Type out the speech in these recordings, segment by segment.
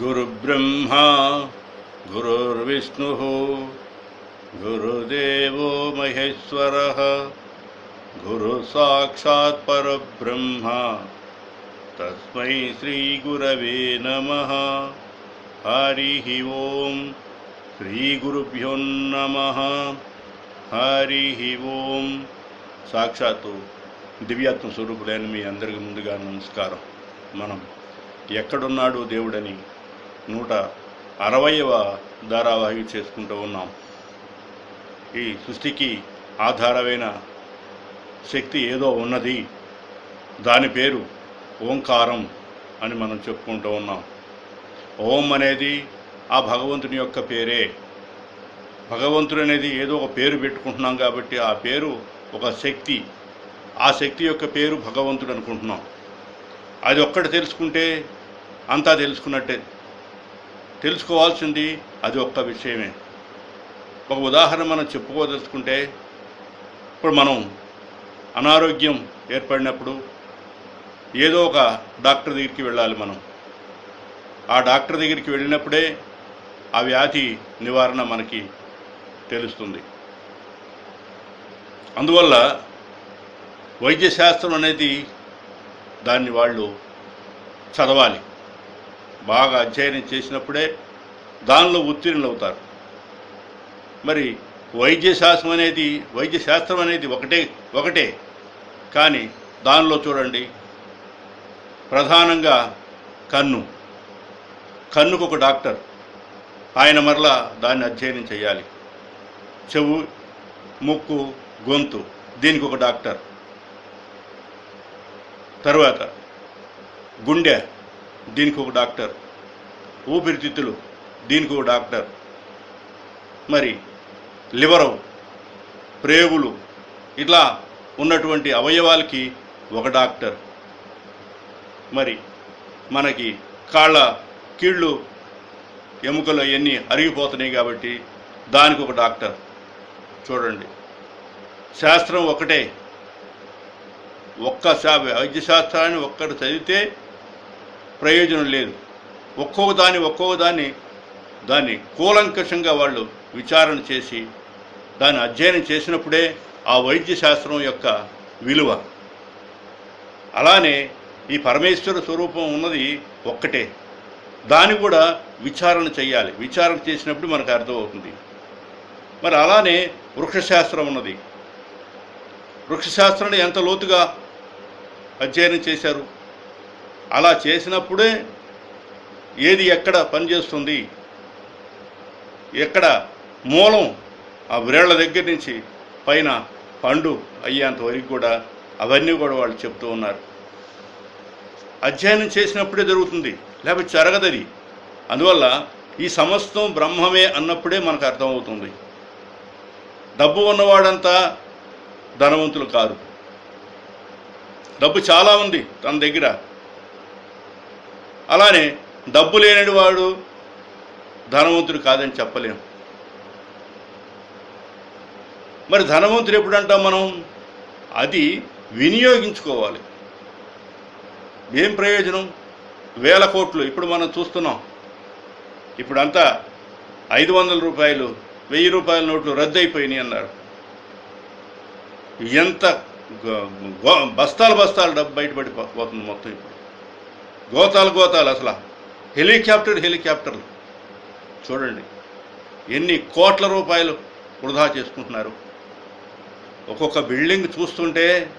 गुरुब्रह्मा गुरुर्विष्णुः गुरुदेवो महेश्वरः गुरुसाक्षात् परब्रह्म तस्मै श्रीगुरवे नमः हरिः ॐ శ్రీగురుభ్యో నమ హరి ఓం సాక్షాత్తు దివ్యాత్మ స్వరూపుడైన మీ అందరికి ముందుగా నమస్కారం మనం ఎక్కడున్నాడు దేవుడని నూట అరవయవ ధారావాహిక చేసుకుంటూ ఉన్నాం. ఈ సృష్టికి ఆధారమైన శక్తి ఏదో ఉన్నది. దాని పేరు ఓంకారం అని మనం చెప్పుకుంటూ ఉన్నాం. ఓం అనేది ఆ భగవంతుని యొక్క పేరే. భగవంతుడు అనేది ఏదో ఒక పేరు పెట్టుకుంటున్నాం కాబట్టి ఆ పేరు ఒక శక్తి. ఆ శక్తి యొక్క పేరు భగవంతుడు అనుకుంటున్నాం. అది ఒక్కటి తెలుసుకుంటే అంతా తెలుసుకున్నట్టే. తెలుసుకోవాల్సింది అది ఒక్క విషయమే. ఒక ఉదాహరణ మనం చెప్పుకోదలుచుకుంటే ఇప్పుడు మనం అనారోగ్యం ఏర్పడినప్పుడు ఏదో ఒక డాక్టర్ దగ్గరికి వెళ్ళాలి మనం. ఆ డాక్టర్ దగ్గరికి వెళ్ళినప్పుడే ఆ వ్యాధి నివారణ మనకి తెలుస్తుంది. అందువల్ల వైద్యశాస్త్రం అనేది దాన్ని వాళ్ళు చదవాలి. బాగా అధ్యయనం చేసినప్పుడే దానిలో ఉత్తీర్ణులు అవుతారు. మరి వైద్యశాస్త్రం అనేది వైద్యశాస్త్రం అనేది ఒకటే ఒకటే. కానీ దానిలో చూడండి ప్రధానంగా కన్ను. కన్నుకు ఒక డాక్టర్. ఆయన మరలా దాన్ని అధ్యయనం చేయాలి. చెవు ముక్కు గొంతు దీనికి ఒక డాక్టర్. తర్వాత గుండె. దీనికి ఒక డాక్టర్. ఊపిరితిత్తులు దీనికి ఒక డాక్టర్. మరి లివరు ప్రేగులు ఇట్లా ఉన్నటువంటి అవయవాలకి ఒక డాక్టర్. మరి మనకి కాళ్ళ కీళ్ళు ఎముకలు అవన్నీ అరిగిపోతున్నాయి కాబట్టి దానికి ఒక డాక్టర్. చూడండి. శాస్త్రం ఒకటే. ఒక్క శా వైద్య శాస్త్రాన్ని ఒక్కటి చదివితే ప్రయోజనం లేదు. ఒక్కొక్క దాన్ని ఒక్కొక్క దాన్ని దాన్ని కూలంకషంగా వాళ్ళు విచారణ చేసి దాన్ని అధ్యయనం చేసినప్పుడే ఆ వైద్య శాస్త్రం యొక్క విలువ. అలానే ఈ పరమేశ్వర స్వరూపం ఉన్నది ఒక్కటే. దాన్ని కూడా విచారణ చేయాలి. విచారణ చేసినప్పుడు మనకు అర్థమవుతుంది. మరి అలానే వృక్షశాస్త్రం ఉన్నది. వృక్షశాస్త్రాన్ని ఎంత లోతుగా అధ్యయనం చేశారు? అలా చేసినప్పుడే ఏది ఎక్కడ పనిచేస్తుంది? ఎక్కడ మూలం? ఆ వ్రేళ్ళ దగ్గర నుంచి పైన పండు అయ్యేంత వరకు కూడా అవన్నీ కూడా వాళ్ళు చెప్తూ ఉన్నారు. అధ్యయనం చేసినప్పుడే జరుగుతుంది. లేకపోతే జరగదది అందువల్ల ఈ సమస్తం బ్రహ్మమే అన్నప్పుడే మనకు అర్థమవుతుంది. డబ్బు ఉన్నవాడంతా ధనవంతులు కాదు. డబ్బు చాలా ఉంది తన దగ్గర. అలానే డబ్బు లేనివాడు వాడు ధనవంతుడు కాదని చెప్పలేం. మరి ధనవంతుడు ఎప్పుడు అంటాం మనం? అది వినియోగించుకోవాలి. ఏం ప్రయోజనం? వేల కోట్లు. ఇప్పుడు మనం చూస్తున్నాం. ఇప్పుడంతా ఐదు వందల రూపాయలు వెయ్యి రూపాయల నోట్లు రద్దు అయిపోయినాయి అన్నారు. ఎంత బస్తాలు బస్తాలు డబ్బు బయటపడిపోతుంది మొత్తం ఇప్పుడు. గోతాలు గోతాలు అసలు. హెలికాప్టర్ హెలికాప్టర్లు. చూడండి ఎన్ని కోట్ల రూపాయలు వృధా చేసుకుంటున్నారు. ఒక్కొక్క బిల్డింగ్ చూస్తుంటే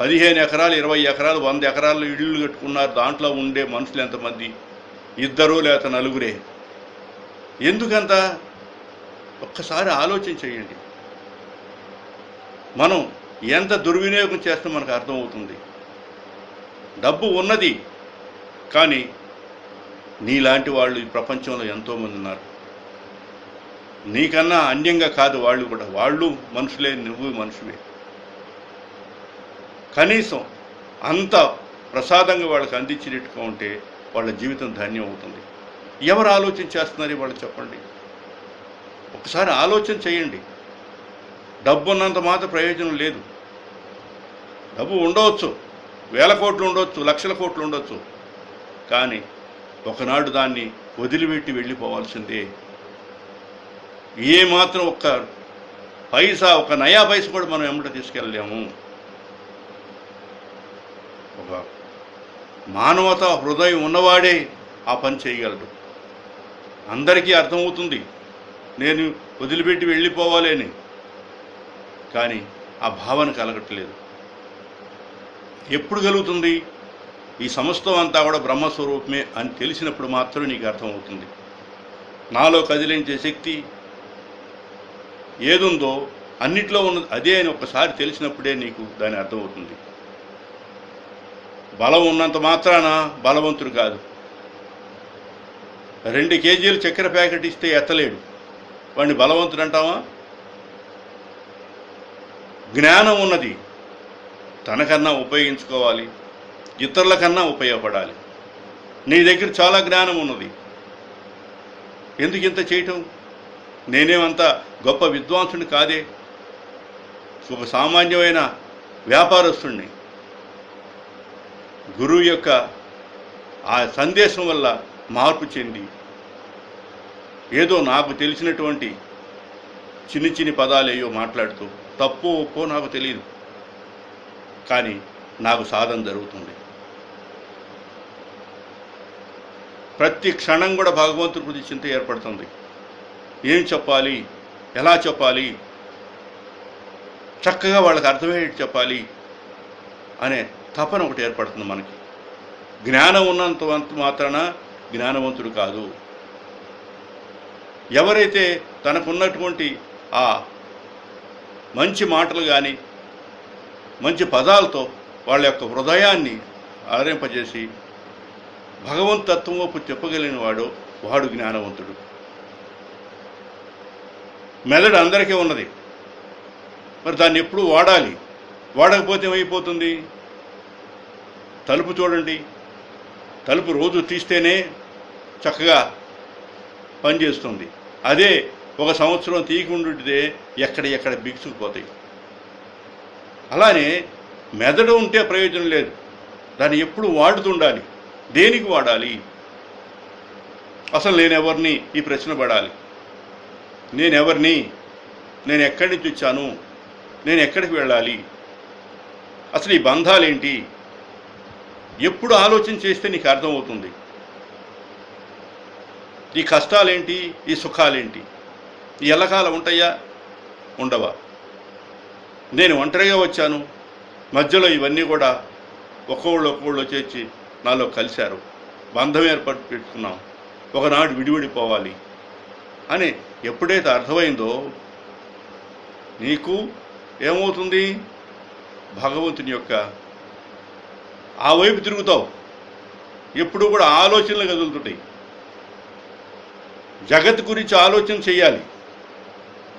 పదిహేను ఎకరాలు ఇరవై ఎకరాలు వంద ఎకరాలు ఇళ్ళు కట్టుకున్నారు. దాంట్లో ఉండే మనుషులు ఎంతమంది? ఇద్దరు లేక నలుగురే. ఎందుకంత? ఒక్కసారి ఆలోచన చేయండి. మనం ఎంత దుర్వినియోగం చేస్తే మనకు అర్థమవుతుంది. డబ్బు ఉన్నది. కానీ నీలాంటి వాళ్ళు ఈ ప్రపంచంలో ఎంతోమంది ఉన్నారు. నీకన్నా అన్యంగా కాదు వాళ్ళు కూడా. వాళ్ళు మనుషులే నువ్వు మనుషులే కనీసం అంత ప్రసాదంగా వాళ్ళకి అందించినట్టుగా ఉంటే వాళ్ళ జీవితం ధన్యం అవుతుంది. ఎవరు ఆలోచన చేస్తున్నారు వాళ్ళు చెప్పండి. ఒకసారి ఆలోచన చేయండి. డబ్బు ఉన్నంత మాత్రం ప్రయోజనం లేదు. డబ్బు ఉండవచ్చు. వేల కోట్లు ఉండొచ్చు లక్షల కోట్లు ఉండొచ్చు. కానీ ఒకనాడు దాన్ని వదిలిపెట్టి వెళ్ళిపోవాల్సిందే. ఏ మాత్రం ఒక్క పైసా ఒక నయా పైసా కూడా మనం ఎమ్మట తీసుకెళ్ళలేము. ఒక మానవత హృదయం ఉన్నవాడే ఆ పని చేయగలడు. అందరికీ అర్థమవుతుంది నేను వదిలిపెట్టి వెళ్ళిపోవాలి అని కానీ ఆ భావన కలగట్లేదు. ఎప్పుడు కలుగుతుంది ఈ సమస్తం అంతా కూడా బ్రహ్మస్వరూపమే అని తెలిసినప్పుడు మాత్రమే నీకు అర్థమవుతుంది. నాలో కదిలించే శక్తి ఏదుందో అన్నిట్లో ఉన్నది అదే అని ఒకసారి తెలిసినప్పుడే నీకు దాని అర్థమవుతుంది. బలం ఉన్నంత మాత్రాన బలవంతుడు కాదు. రెండు కేజీలు చక్కెర ప్యాకెట్ ఇస్తే ఎత్తలేడు. వాడిని బలవంతుడు అంటావా? జ్ఞానం ఉన్నది. తనకన్నా ఉపయోగించుకోవాలి ఇతరుల కన్నా ఉపయోగపడాలి. నీ దగ్గర చాలా జ్ఞానం ఉన్నది. ఎందుకు ఇంత చేయటం? నేనేమంత గొప్ప విద్వాంసుని కాదే. ఒక సామాన్యమైన వ్యాపారస్తుణ్ణి. గురువు యొక్క ఆ సందేశం వల్ల మార్పు చెంది ఏదో నాకు తెలిసినటువంటి చిన్ని చిన్ని పదాలేయో మాట్లాడుతూ తప్పు ఒప్పో నాకు తెలియదు. కానీ నాకు సాధన జరుగుతుంది. ప్రతి క్షణం కూడా భగవంతుడి గురించి చింత ఏర్పడుతుంది. ఏం చెప్పాలి? ఎలా చెప్పాలి? చక్కగా వాళ్ళకి అర్థమయ్యేటి చెప్పాలి అనే తపన ఒకటి ఏర్పడుతుంది మనకి. జ్ఞానం ఉన్నంత మాత్రాన జ్ఞానవంతుడు కాదు. ఎవరైతే తనకున్నటువంటి ఆ మంచి మాటలు కానీ మంచి పదాలతో వాళ్ళ యొక్క హృదయాన్ని ఆరింపజేసి భగవంత్ తత్వము చెప్పగలిగిన వాడు వాడు జ్ఞానవంతుడు. మెదడు అందరికీ ఉన్నది. మరి దాన్ని ఎప్పుడు వాడాలి? వాడకపోతే ఏమైపోతుంది? తలుపు చూడండి. తలుపు రోజు తీస్తేనే చక్కగా పనిచేస్తుంది. అదే ఒక సంవత్సరం తీయకుండా ఎక్కడ ఎక్కడ బిగుసుకుపోతాయి. అలానే మెదడు ఉంటే ప్రయోజనం లేదు. దాన్ని ఎప్పుడు వాడుతుండాలి? దేనికి వాడాలి? అసలు నేనెవరిని ఈ ప్రశ్న పడాలి? నేనెవరిని? నేను ఎక్కడి నుంచి వచ్చాను? నేను ఎక్కడికి వెళ్ళాలి? అసలు ఈ బంధాలేంటి? ఎప్పుడు ఆలోచన చేస్తే నీకు అర్థమవుతుంది? ఈ కష్టాలేంటి? ఈ సుఖాలేంటి? ఈ ఎల్లకాలం ఉంటాయా? ఉండవా? నేను ఒంటరిగా వచ్చాను. మధ్యలో ఇవన్నీ కూడా ఒక్కొళ్ళు ఒక్కొళ్ళు చేర్చి నాలో కలిశారు. బంధం ఏర్పాటు పెట్టుకున్నాం. ఒకనాడు విడివిడిపోవాలి అని ఎప్పుడైతే అర్థమైందో నీకు ఏమవుతుంది? భగవంతుని యొక్క ఆ వైపు తిరుగుతావు. ఎప్పుడు కూడా ఆలోచనలు కదులుతుంటాయి. జగత్ గురించి ఆలోచన చేయాలి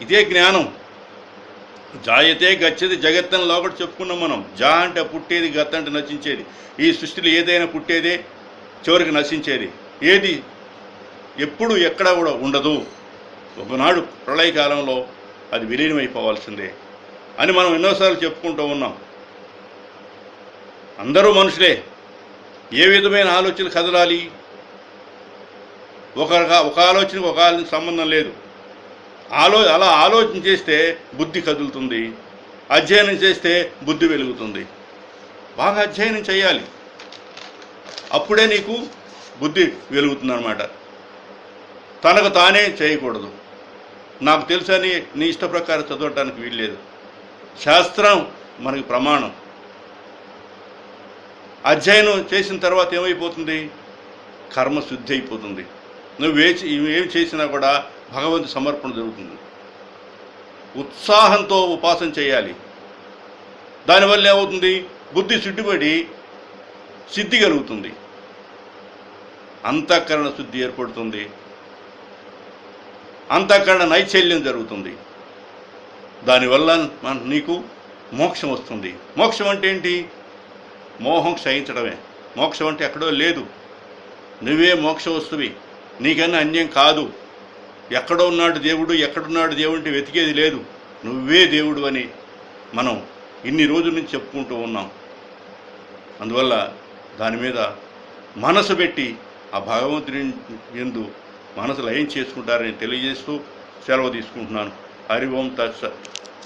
ఇదే జ్ఞానం. జాయతే గచ్చేది జగత్తని లోపల చెప్పుకున్నాం మనం. జా అంటే పుట్టేది గత్ అంటే నశించేది. ఈ సృష్టిలో ఏదైనా పుట్టేదే చివరికి నశించేది. ఏది ఎప్పుడు ఎక్కడా కూడా ఉండదు. ఒకనాడు ప్రళయకాలంలో అది విలీనమైపోవాల్సిందే అని మనం ఎన్నోసార్లు చెప్పుకుంటూ ఉన్నాం. అందరూ మనుషులే. ఏ విధమైన ఆలోచనలు కదలాలి? ఒక ఒక ఆలోచనకు ఒక ఆలోచన సంబంధం లేదు. ఆలో అలా ఆలోచన చేస్తే బుద్ధి కదులుతుంది. అధ్యయనం చేస్తే బుద్ధి వెలుగుతుంది. బాగా అధ్యయనం చేయాలి. అప్పుడే నీకు బుద్ధి వెలుగుతుంది అనమాట తనకు తానే చేయకూడదు. నాకు తెలుసని నీ ఇష్ట ప్రకారం చదవటానికి వీల్లేదు. శాస్త్రం మనకి ప్రమాణం. అధ్యయనం చేసిన తర్వాత ఏమైపోతుంది? కర్మ శుద్ధి అయిపోతుంది. నువ్వు ఏం చేసినా కూడా భగవంతు సమర్పణ జరుగుతుంది. ఉత్సాహంతో ఉపాసన చేయాలి. దానివల్ల ఏమవుతుంది? బుద్ధి శుద్ధిపడి సిద్ధి కలుగుతుంది. అంతఃకరణ శుద్ధి ఏర్పడుతుంది. అంతఃకరణ నైశల్యం జరుగుతుంది. దానివల్ల నీకు మోక్షం వస్తుంది. మోక్షం అంటే ఏంటి? మోహం క్షయించడమే. మోక్షం అంటే ఎక్కడో లేదు. నువ్వే మోక్ష వస్తువి నీకన్నా అన్యం కాదు. ఎక్కడ ఉన్నాడు దేవుడు ఎక్కడున్నాడు దేవుడు అంటే వెతికేది లేదు. నువ్వే దేవుడు అని మనం ఇన్ని రోజుల నుంచి చెప్పుకుంటూ ఉన్నాం. అందువల్ల దాని మీద మనసు పెట్టి ఆ భగవంతుని ఎందు మనసు లయం చేసుకుంటారని తెలియజేస్తూ సెలవు తీసుకుంటున్నాను. హరి ఓం తత్సత్